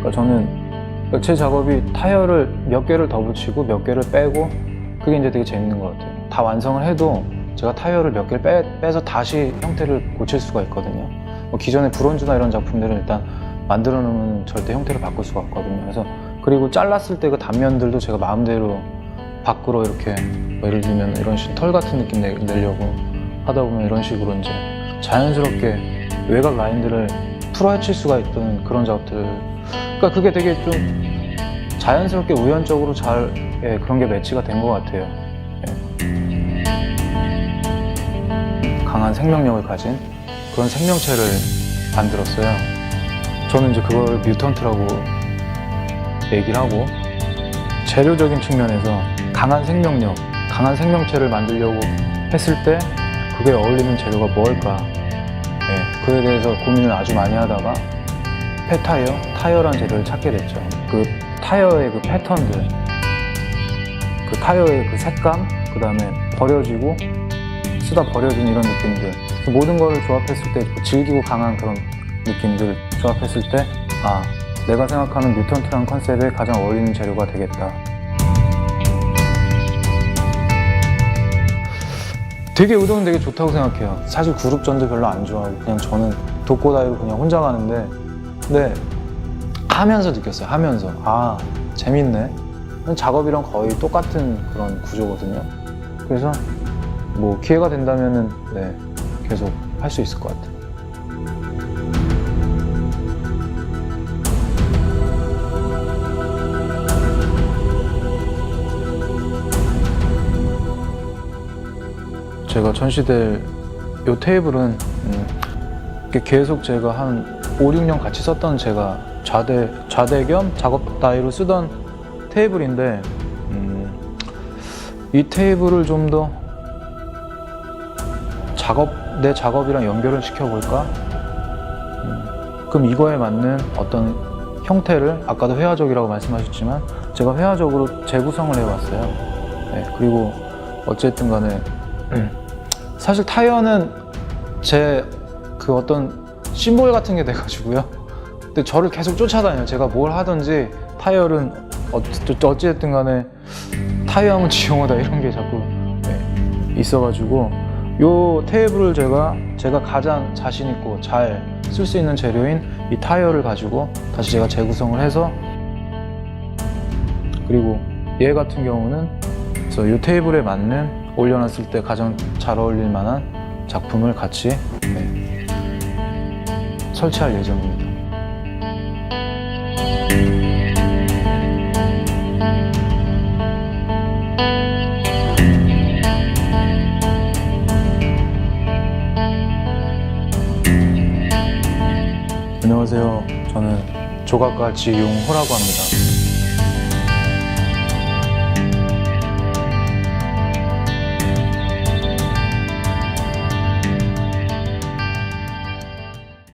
그러니까 저는 제 작업이 타이어를 몇 개를 더 붙이고 몇 개를 빼고 그게 이제 되게 재밌는 것 같아요. 다 완성을 해도 제가 타이어를 몇 개를 빼, 빼서 다시 형태를 고칠 수가 있거든요. 뭐 기존의 브론즈나 이런 작품들은 일단 만들어 놓으면 절대 형태를 바꿀 수가 없거든요. 그래서 그리고 잘랐을 때 그 단면들도 제가 마음대로 밖으로 이렇게 뭐 예를 들면 이런 식털 같은 느낌 내, 내려고 하다 보면 이런 식으로 이제 자연스럽게 외곽 라인들을 풀어헤칠 수가 있던 그런 작업들. 그러니까 그게 되게 좀 자연스럽게 우연적으로 잘 예, 그런 게 매치가 된 것 같아요. 예. 강한 생명력을 가진 그런 생명체를 만들었어요. 저는 이제 그걸 뮤턴트라고 얘기를 하고 재료적인 측면에서 강한 생명력, 강한 생명체를 만들려고 했을 때 그게 어울리는 재료가 뭘까? 예, 그에 대해서 고민을 아주 많이 하다가 폐타이어, 타이어란 재료를 찾게 됐죠. 그 타이어의 그 패턴들, 그 타이어의 그 색감, 그 다음에 버려지고 쓰다 버려진 이런 느낌들. 그 모든 거를 조합했을 때그 질기고 강한 그런 느낌들 조합했을 때, 아, 내가 생각하는 뮤턴트라는 컨셉에 가장 어울리는 재료가 되겠다. 되게 의도는 되게 좋다고 생각해요. 사실 그룹전도 별로 안 좋아하고 그냥 저는 독고다이로 그냥 혼자 가는데 근데 하면서 느꼈어요. 하면서 아 재밌네. 작업이랑 거의 똑같은 그런 구조거든요. 그래서 뭐 기회가 된다면은 네 계속 할 수 있을 것 같아요. 제가 전시될 요 테이블은 음, 계속 제가 한 5, 6년 같이 썼던 제가 좌대, 좌대 겸 작업 따위로 쓰던 테이블인데 음, 이 테이블을 좀 더 작업 내 작업이랑 연결을 시켜볼까? 음, 그럼 이거에 맞는 어떤 형태를 아까도 회화적이라고 말씀하셨지만 제가 회화적으로 재구성을 해봤어요. 네, 그리고 어쨌든 간에 사실 타이어는 제 그 어떤 심볼 같은 게 돼가지고요. 근데 저를 계속 쫓아다녀요. 제가 뭘 하든지 타이어는 어찌- 어찌됐든 간에 타이어 하면 지용하다 이런 게 자꾸 네, 있어가지고 요 테이블을 제가 제가 가장 자신 있고 잘 쓸 수 있는 재료인 이 타이어를 가지고 다시 제가 재구성을 해서 그리고 얘 같은 경우는 그래서 이 테이블에 맞는 올려놨을 때 가장 잘 어울릴 만한 작품을 같이 네, 설치할 예정입니다. 안녕하세요. 저는 조각가 지용호라고 합니다.